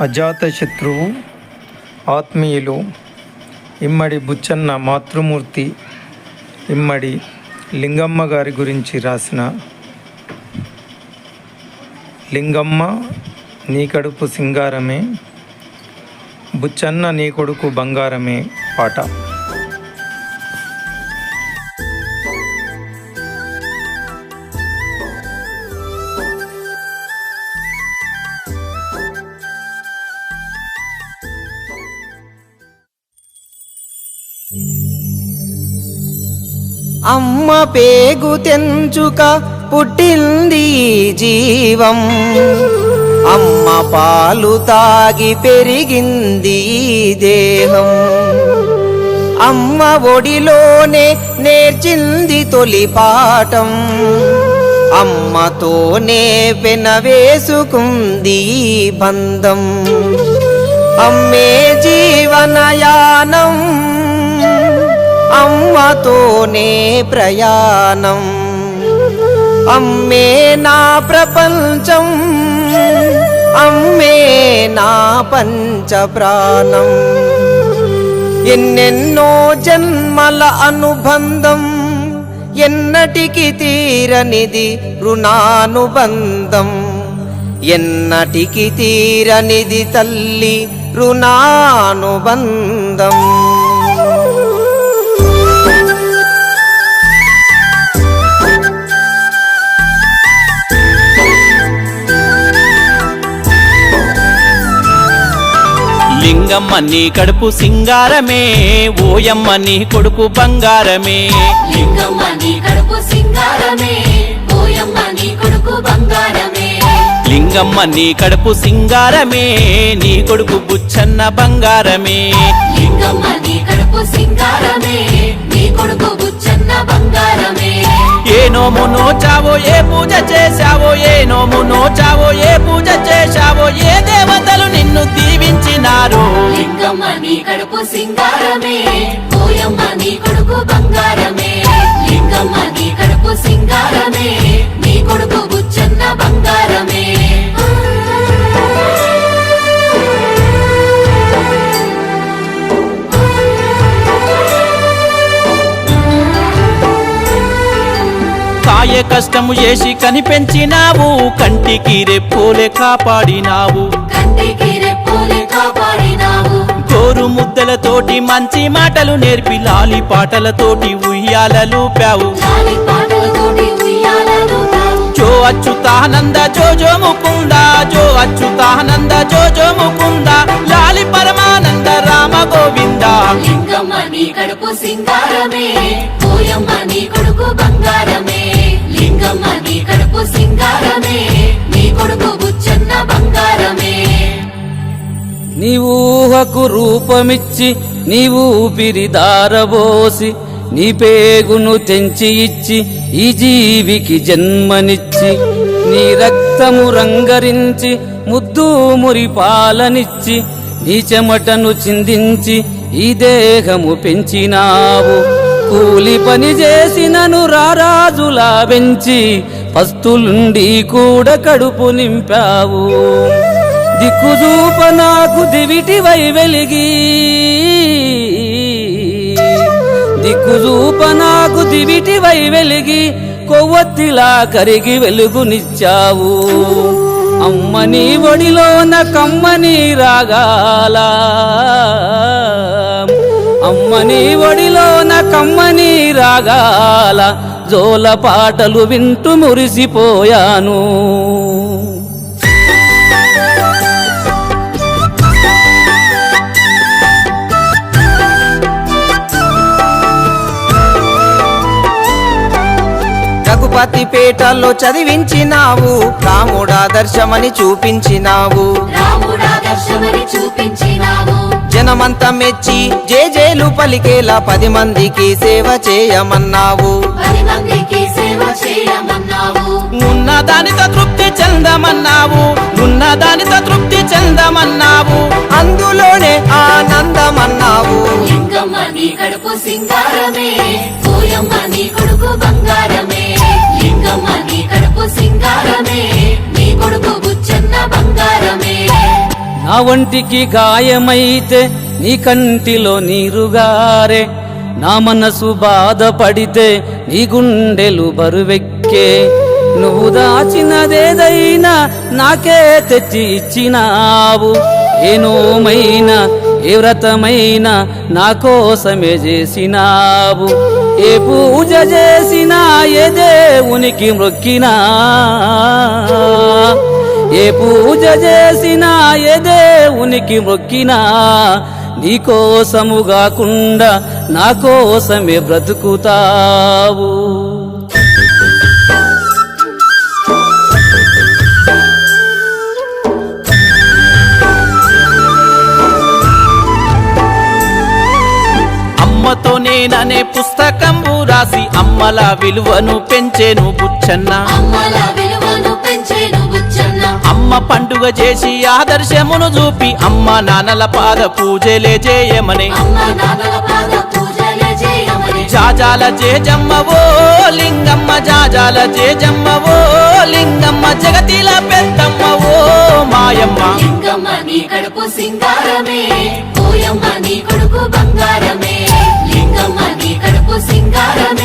అజాతశత్రువు ఆత్మీయులు ఇమ్మడి బుచ్చన్న మాతృమూర్తి ఇమ్మడి లింగమ్మ గారి గురించి రాసిన లింగమ్మ నీ కడుపు సింగారమే బుచ్చన్న నీ కొడుకు బంగారమే పాట. అమ్మ పేగు తెంచుక పుట్టింది జీవం. అమ్మ పాలు తాగి పెరిగింది దేహం. అమ్మ ఒడిలోనే నేర్చింది తొలి పాఠం. అమ్మతోనే పెనవేసుకుంది ఈ బంధం. అమ్మే జీవనయానం అమ్మతోనే ప్రయాణం. అమ్మే నా ప్రపంచం అమ్మే నా పంచ ప్రాణం ఎన్నెన్నో జన్మల అనుబంధం ఎన్నటికి తీరనిది రుణానుబంధం. ఎన్నటికి తీరనిది తల్లి రుణానుబంధం. లింగమ్మ నీ కడుపు సింగారమే ఓయమ్మ నీ కొడుకు బంగారమే. లింగమ్మ నీ కడుపు సింగారమే ఓయమ్మ నీ కొడుకు బంగారమే. లింగమ్మ నీ కడుపు సింగారమే నీ కొడుకు బుచ్చన్న బంగారమే. లింగమ్మ నీ కడుపు సింగారమే నీ కొడుకు బుచ్చన్న బంగారమే. ఏ నోము నోచావో ఏ పూజ చేశావో ఏ నోము నోచావో ఏ పూజ చేశావో ఏ దేవతలు నిన్ను దీవించినారు లింగమ్మ నీ కడుపు సింగారమే. ఓయమ్మ నీ కొడుకు బంగారమే. లింగమ్మ నీ కడుపు సింగారమే. నీ కొడుకు బుచ్చన్న బంగారమే. కాయ కష్టము చేసి కనిపెంచినావు. కంటికి రెప్పోలే కాపాడినావు. కంటికి రెప్పోలే కాపాడినావు గోరు ముద్దలతోటి మంచి మాటలు నేర్పి లాలి పాటలతోటి ఉయ్యాలలూపావు లాలి పాటలతోటి ఉయ్యాలను తావు జో అచ్యుతానంద జో జో ముకుంద జో అచ్యుతానంద జో జో ముకుంద లాలి పరమానంద రామ గోవింద. లింగమ్మ నీ కడుపు సింగారమే నీ ఊహకు రూపమిచ్చి నీ ఊపిరి దారబోసి నీ పేగును తెంచి ఇచ్చి ఈ జీవికి జన్మనిచ్చి నీ రక్తము రంగరించి ముద్దు మురి పాలనిచ్చి నీ చెమటను చిందించి ఈ దేహము పెంచినావు. కూలి పని చేసినను రారాజులా పెంచి పస్తులుండి కూడా కడుపు నింపావు. దిక్కుజూప నాకు దివిటివై వెలిగి. దిక్కుజూప నాకు దివిటివై వెలిగి కొవ్వొత్తిలా కరిగి వెలుగునిచ్చావు అమ్మని ఒడిలోన కమ్మని రాగాల. అమ్మని ఒడిలోన కమ్మని రాగాల. జోల పాటలు వింటూ మురిసిపోయాను. రఘుపతి పేటల్లో చదివించినావు. రాముడాదర్శమని చూపించినావు. జనమంతా మెచ్చి జేజేలు పలికేలా పది మందికి సేవ చేయమన్నావు. ఉన్న దానితో తృప్తి చెందమన్నావు. ఉన్న దానితో తృప్తి చెందమన్నావు. అందులోనే ఆనందమన్నావు. సింగారమే. నీ నా ఒంటికి గాయమైతే నీ కంటిలో నీరుగారే నా మనసు బాధపడితే నీ గుండెలు బరువెక్కే. నువ్వు దాచినదేదైనా నాకే తెచ్చి ఇచ్చినావు. ఏ నోమైనా ఏ వ్రతమైనా నా కోసమే చేసినావు. ఏ పూజ చేసినా ఏ దేవునికి మొక్కినా. ఏ పూజ చేసినా ఏ దేవునికి మొక్కినా నీ కోసము కాకుండా నా కోసమే బ్రతుకుతావు. అమ్మతో నేననే పుస్తకంబు రాసి అమ్మల విలువను పెంచేను బుచ్చన్న. అమ్మల విలువను పెంచేను అమ్మ పండుగ చేసి ఆదర్శమును చూపి అమ్మ నాన్నల పాద పూజలే చేయమని. జాజాల చేజమ్మవో లింగమ్మ జాజాల చేజమ్మవో లింగమ్మ జగతిల పెద్దమ్మవో మాయమ్మ. లింగమ్మ నీ సింగారమే నీ కొడుకు బంగారమే. లింగమ్మ నీ కడుపు సింగారమే.